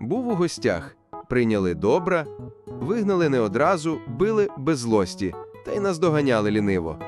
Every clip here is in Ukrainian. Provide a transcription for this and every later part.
Був у гостях, прийняли добре, вигнали не одразу, били без злості, та й наздоганяли ліниво.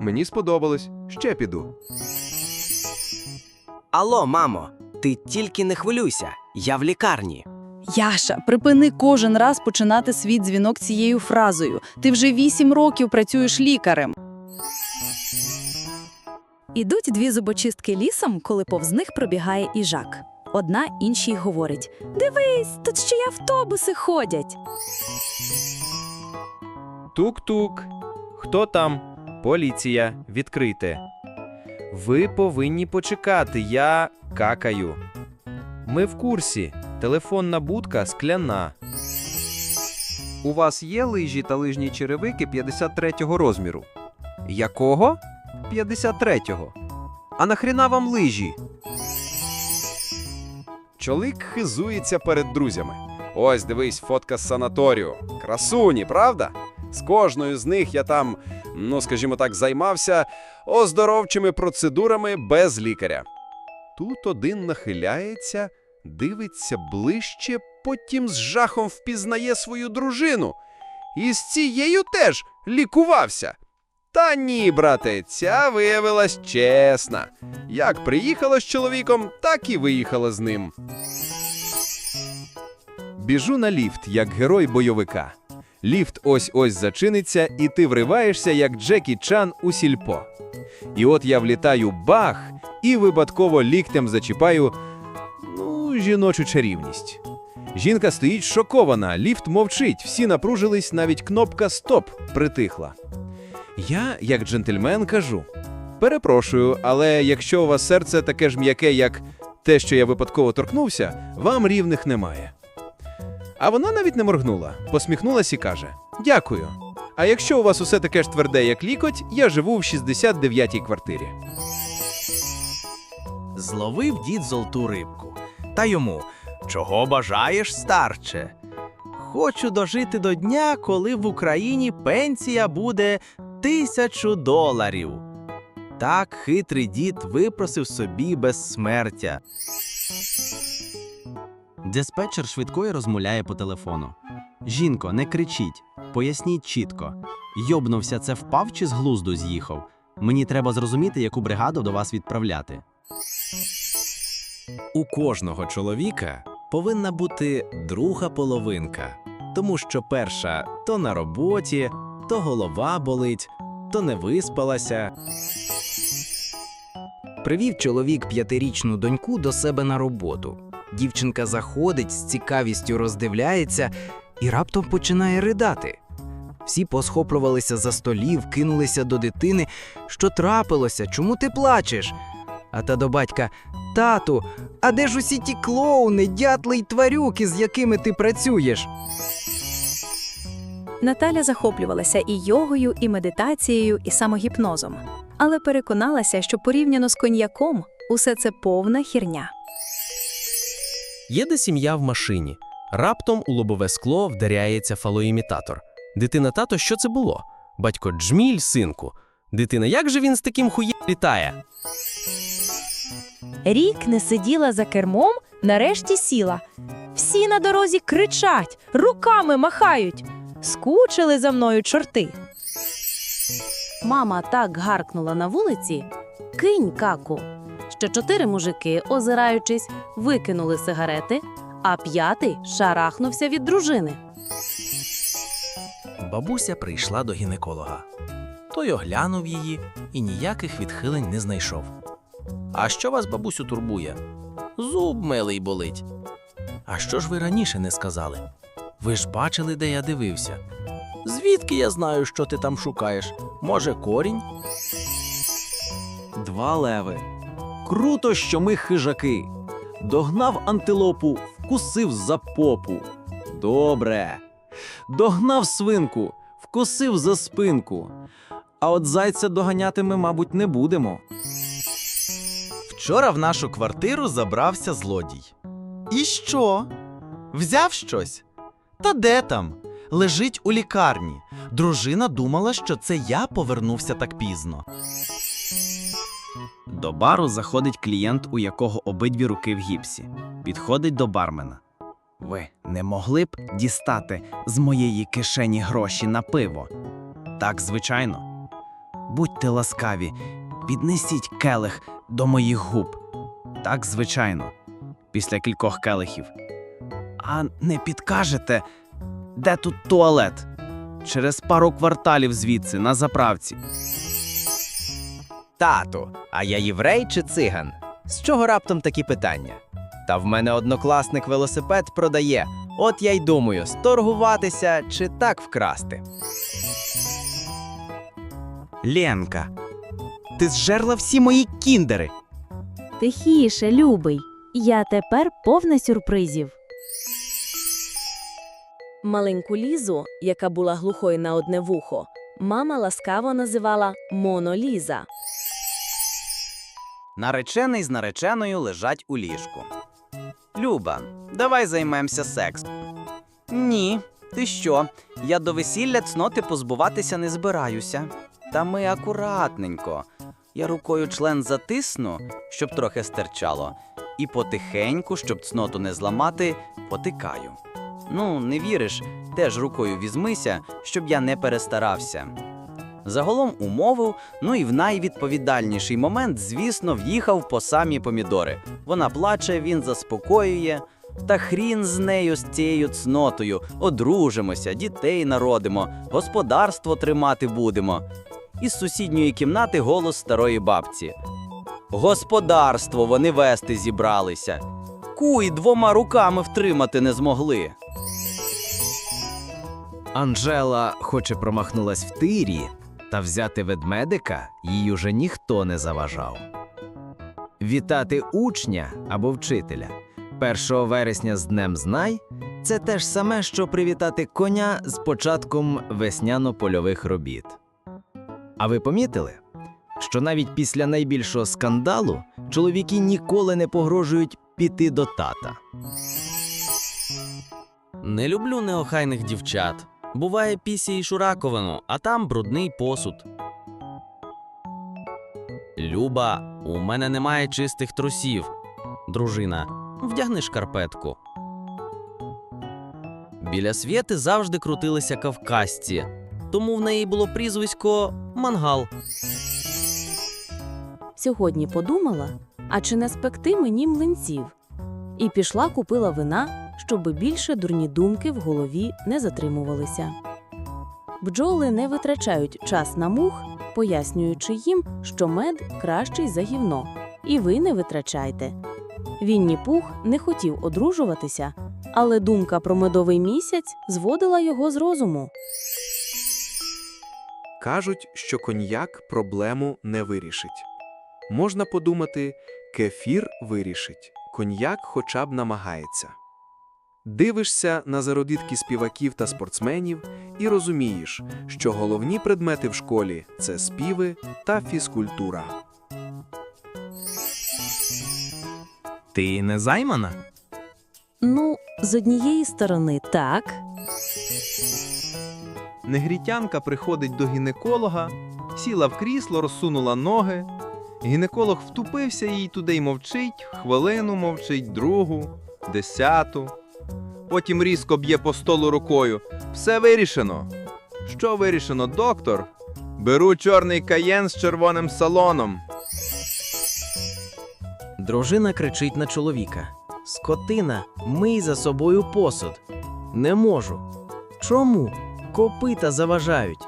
Мені сподобалось, ще піду. Алло, мамо, ти тільки не хвилюйся, я в лікарні. Яша, припини кожен раз починати свій дзвінок цією фразою. Ти вже вісім років працюєш лікарем. Ідуть дві зубочистки лісом, коли повз них пробігає іжак. Одна іншій говорить: Дивись, тут ще й автобуси ходять. Тук-тук. Хто там? Поліція, відкрийте. Ви повинні почекати, я какаю. Ми в курсі. Телефонна будка скляна. У вас є лижі та лижні черевики 53-го розміру. Якого? 53-го. А нахріна вам лижі? Чоловік хизується перед друзями. Ось дивись, фотка з санаторію. Красуні, правда? З кожною з них я там, ну скажімо так, займався оздоровчими процедурами без лікаря. Тут один нахиляється, дивиться ближче, потім з жахом впізнає свою дружину. І з цією теж лікувався. Та ні, брате, ця виявилась чесна. Як приїхала з чоловіком, так і виїхала з ним. Біжу на ліфт, як герой бойовика. Ліфт ось-ось зачиниться, і ти вриваєшся, як Джекі Чан у сільпо. І от я влітаю бах і випадково ліктем зачіпаю ну, жіночу чарівність. Жінка стоїть шокована, ліфт мовчить, всі напружились, навіть кнопка Стоп притихла. Я, як джентльмен, кажу: перепрошую, але якщо у вас серце таке ж м'яке, як те, що я випадково торкнувся, вам рівних немає. А вона навіть не моргнула, посміхнулась і каже: Дякую. А якщо у вас усе таке ж тверде, як лікоть, я живу в 69-й квартирі. Зловив дід золоту рибку. Та йому чого бажаєш, старче? Хочу дожити до дня, коли в Україні пенсія буде тисячу доларів. Так хитрий дід випросив собі безсмертя. Диспетчер швидкої розмовляє по телефону. Жінко, не кричіть, поясніть чітко. Йобнувся це впав чи з глузду з'їхав. Мені треба зрозуміти, яку бригаду до вас відправляти. У кожного чоловіка повинна бути друга половинка, тому що перша то на роботі, то голова болить, то не виспалася. Привів чоловік п'ятирічну доньку до себе на роботу. Дівчинка заходить, з цікавістю роздивляється і раптом починає ридати. Всі посхоплювалися за столів, кинулися до дитини. Що трапилося? Чому ти плачеш? А та до батька: Тату, а де ж усі ті клоуни, дятли й тварюки, з якими ти працюєш? Наталя захоплювалася і йогою, і медитацією, і самогіпнозом, але переконалася, що порівняно з коньяком усе це повна хірня. Їде сім'я в машині. Раптом у лобове скло вдаряється фалоімітатор. Дитина тато, що це було? Батько джміль, синку. Дитина, як же він з таким хуєм літає? Рік не сиділа за кермом, нарешті сіла. Всі на дорозі кричать, руками махають. Скучили за мною чорти. Мама так гаркнула на вулиці Кинь каку. Ще чотири мужики, озираючись, викинули сигарети, а п'ятий шарахнувся від дружини. Бабуся прийшла до гінеколога. Той оглянув її і ніяких відхилень не знайшов. А що вас, бабусю, турбує? Зуб милий болить. А що ж ви раніше не сказали? Ви ж бачили, де я дивився. Звідки я знаю, що ти там шукаєш? Може, корінь? Два леви. Круто, що ми хижаки. Догнав антилопу, вкусив за попу. Добре. Догнав свинку, вкусив за спинку. А от зайця доганяти ми, мабуть, не будемо. Вчора в нашу квартиру забрався злодій. І що? Взяв щось? Та де там? Лежить у лікарні. Дружина думала, що це я повернувся так пізно. До бару заходить клієнт, у якого обидві руки в гіпсі. Підходить до бармена. Ви не могли б дістати з моєї кишені гроші на пиво? Так, звичайно. Будьте ласкаві, піднесіть келих до моїх губ. Так, звичайно. Після кількох келихів. А не підкажете, де тут туалет? Через пару кварталів звідси, на заправці. Тату, а я єврей чи циган? З чого раптом такі питання? Та в мене однокласник велосипед продає. От я й думаю, сторгуватися чи так вкрасти. Ленка, ти зжерла всі мої кіндери. Тихіше, любий. Я тепер повна сюрпризів. Маленьку Лізу, яка була глухою на одне вухо, мама ласкаво називала Моноліза. Наречений з нареченою лежать у ліжку. Люба, давай займемося сексом. Ні, ти що? Я до весілля цноти позбуватися не збираюся. Та ми акуратненько. Я рукою член затисну, щоб трохи стирчало, і потихеньку, щоб цноту не зламати, потикаю. Ну, не віриш, теж рукою візьмися, щоб я не перестарався. Загалом умовив, ну і в найвідповідальніший момент, звісно, в'їхав по самі помідори. Вона плаче, він заспокоює. Та хрін з нею, з цією цнотою, одружимося, дітей народимо, господарство тримати будемо. Із сусідньої кімнати голос старої бабці. Господарство вони вести зібралися. Куй двома руками втримати не змогли. Анжела, хоче промахнулась в тирі, та взяти ведмедика їй уже ніхто не заважав. Вітати учня або вчителя 1 вересня з Днем Знай це те ж саме, що привітати коня з початком весняно-польових робіт. А ви помітили, що навіть після найбільшого скандалу чоловіки ніколи не погрожують піти до тата. Не люблю неохайних дівчат. Буває після і шураковину, а там брудний посуд. Люба, у мене немає чистих трусів. Дружина, вдягни шкарпетку. Біля свєти завжди крутилися кавказці, тому в неї було прізвисько Мангал. Сьогодні подумала, а чи не спекти мені млинців? І пішла купила вина, щоби більше дурні думки в голові не затримувалися. Бджоли не витрачають час на мух, пояснюючи їм, що мед кращий за гівно, і ви не витрачайте. Вінні Пух не хотів одружуватися, але думка про медовий місяць зводила його з розуму. Кажуть, що коньяк проблему не вирішить. Можна подумати, кефір вирішить, коньяк хоча б намагається. Дивишся на зародитки співаків та спортсменів і розумієш, що головні предмети в школі це співи та фізкультура. Ти не займана? Ну, з однієї сторони, так. Негрітянка приходить до гінеколога, сіла в крісло, розсунула ноги. Гінеколог втупився їй туди й мовчить, хвилину мовчить, другу, десяту. Потім різко б'є по столу рукою. Все вирішено. Що вирішено, доктор? Беру чорний каєн з червоним салоном. Дружина кричить на чоловіка: Скотина, мий за собою посуд. Не можу. Чому? Копита заважають.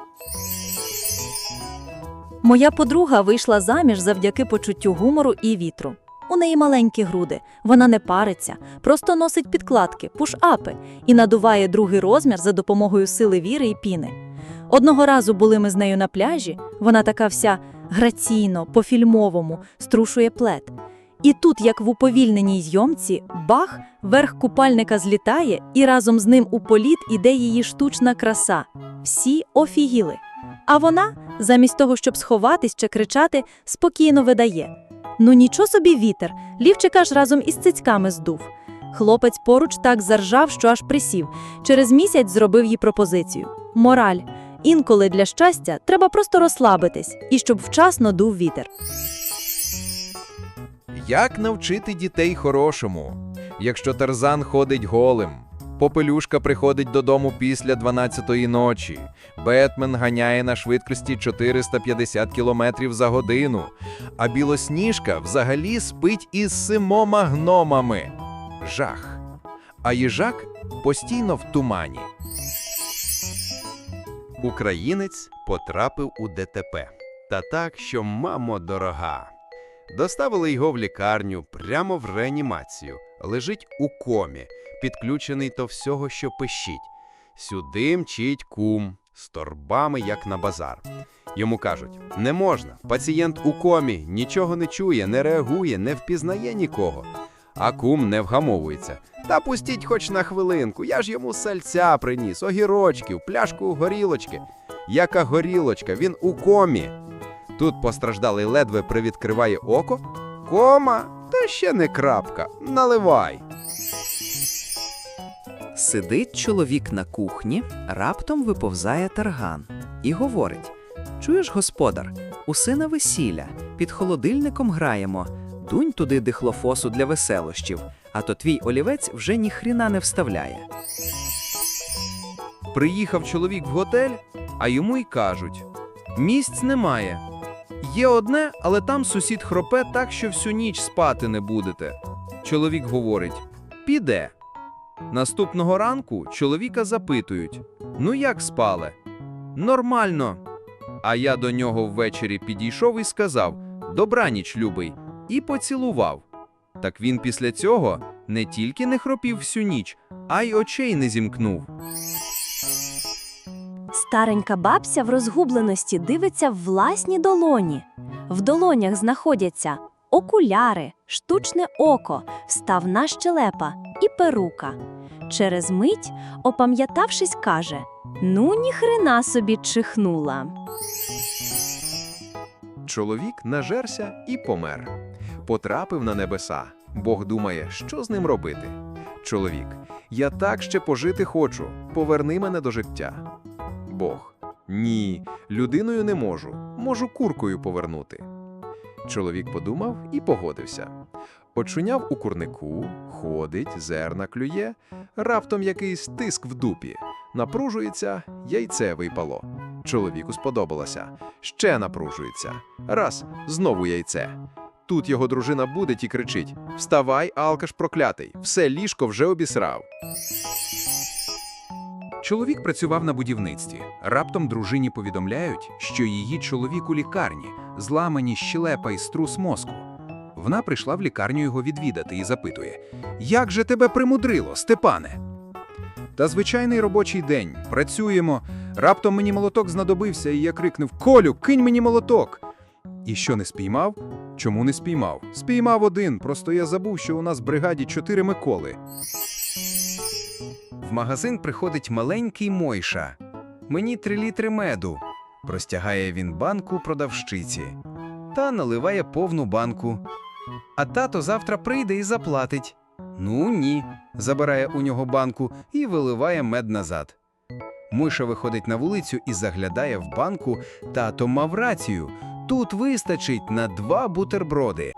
Моя подруга вийшла заміж завдяки почуттю гумору і вітру. У неї маленькі груди, вона не париться, просто носить підкладки, пуш-апи і надуває другий розмір за допомогою сили віри і піни. Одного разу були ми з нею на пляжі, вона така вся граційно, по-фільмовому, струшує плед. І тут, як в уповільненій зйомці, бах, верх купальника злітає, і разом з ним у політ іде її штучна краса. Всі офігіли. А вона, замість того, щоб сховатись чи кричати, спокійно видає. Ну нічого собі вітер, лівчика ж разом із цицьками здув. Хлопець поруч так заржав, що аж присів. Через місяць зробив їй пропозицію. Мораль. Інколи для щастя треба просто розслабитись і щоб вчасно дув вітер. Як навчити дітей хорошому? якщо Тарзан ходить голим, Попелюшка приходить додому після 12-ї ночі, Бетмен ганяє на швидкості 450 км за годину, а Білосніжка взагалі спить із симома гномами. Жах. А їжак постійно в тумані. Українець потрапив у ДТП. Та так, що мамо дорога. Доставили його в лікарню прямо в реанімацію. Лежить у комі, підключений до всього, що пищить. Сюди мчить кум з торбами, як на базар. Йому кажуть: не можна, пацієнт у комі, нічого не чує, не реагує, не впізнає нікого. А кум не вгамовується. Та пустіть хоч на хвилинку, я ж йому сальця приніс, огірочків, пляшку горілочки. Яка горілочка, він у комі. Тут постраждалий ледве привідкриває око. Кома, та ще не крапка. Наливай. Сидить чоловік на кухні, раптом виповзає тарган і говорить: Чуєш, господар, у сина весілля, під холодильником граємо, дунь туди дихлофосу для веселощів, а то твій олівець вже ніхріна не вставляє. Приїхав чоловік в готель, а йому й кажуть: місць немає. Є одне, але там сусід хропе так, що всю ніч спати не будете. Чоловік говорить: піде. Наступного ранку чоловіка запитують: Ну як спали? Нормально. А я до нього ввечері підійшов і сказав: Добраніч, любий, і поцілував. Так він після цього не тільки не хропів всю ніч, а й очей не зімкнув. Старенька бабця в розгубленості дивиться в власні долоні. В долонях знаходяться окуляри, штучне око, вставна щелепа і перука. Через мить, опам'ятавшись, каже: Ну, ніхрена собі чихнула. Чоловік нажерся і помер. Потрапив на небеса. Бог думає, що з ним робити. Чоловік, я так ще пожити хочу. Поверни мене до життя. Бог. Ні, людиною не можу. Можу куркою повернути. Чоловік подумав і погодився. Очуняв у курнику, ходить, зерна клює, раптом якийсь тиск в дупі. Напружується, яйце випало. Чоловіку сподобалося. Ще напружується. Раз, знову яйце. Тут його дружина буде і кричить: Вставай, алкаш проклятий, все ліжко вже обісрав. Чоловік працював на будівництві. Раптом дружині повідомляють, що її чоловік у лікарні, зламані щелепа і струс мозку. Вона прийшла в лікарню його відвідати і запитує: Як же тебе примудрило, Степане? Та звичайний робочий день. Працюємо. Раптом мені молоток знадобився, і я крикнув: Колю, кинь мені молоток! І що не спіймав? Чому не спіймав? Спіймав один, просто я забув, що у нас в бригаді чотири Миколи. В магазин приходить маленький Мойша. Мені три літри меду. Простягає він банку продавщиці. Та наливає повну банку. А тато завтра прийде і заплатить. Ну ні. Забирає у нього банку і виливає мед назад. Миша виходить на вулицю і заглядає в банку. Тато мав рацію. Тут вистачить на два бутерброди.